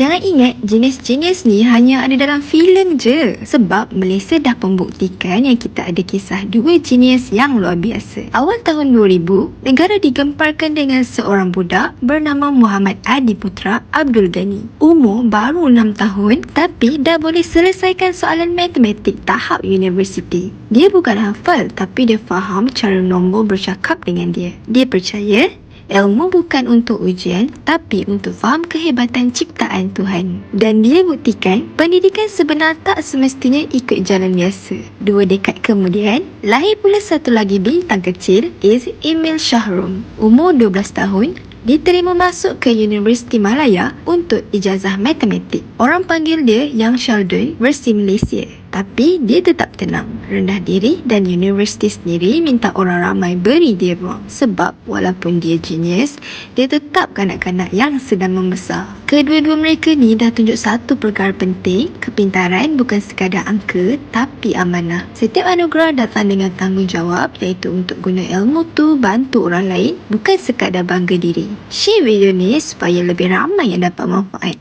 Jangan ingat jenis-jenis ni hanya ada dalam filem je. Sebab Malaysia dah membuktikan yang kita ada kisah dua jenis yang luar biasa. Awal tahun 2000, negara digemparkan dengan seorang budak bernama Muhammad Adi Putra Abdul Ghani. Umur baru 6 tahun tapi dah boleh selesaikan soalan matematik tahap universiti. Dia bukan hafal tapi dia faham cara nombor bercakap dengan dia. Dia percaya Ilmu bukan untuk ujian tapi untuk faham kehebatan ciptaan Tuhan. Dan dia buktikan pendidikan sebenar tak semestinya ikut jalan biasa. Dua dekad kemudian, lahir pula satu lagi bintang kecil is Emil Shahrum. Umur 12 tahun, diterima masuk ke Universiti Malaya untuk ijazah matematik. Orang panggil dia Yang Sheldon versi Malaysia. Tapi dia tetap tenang, rendah diri dan universiti sendiri minta orang ramai beri dia ruang. Sebab walaupun dia genius, dia tetap kanak-kanak yang sedang membesar. Kedua-dua mereka ni dah tunjuk satu perkara penting, kepintaran bukan sekadar angka tapi amanah. Setiap anugerah datang dengan tanggungjawab iaitu untuk guna ilmu tu bantu orang lain bukan sekadar bangga diri. Share video ni supaya lebih ramai yang dapat manfaat.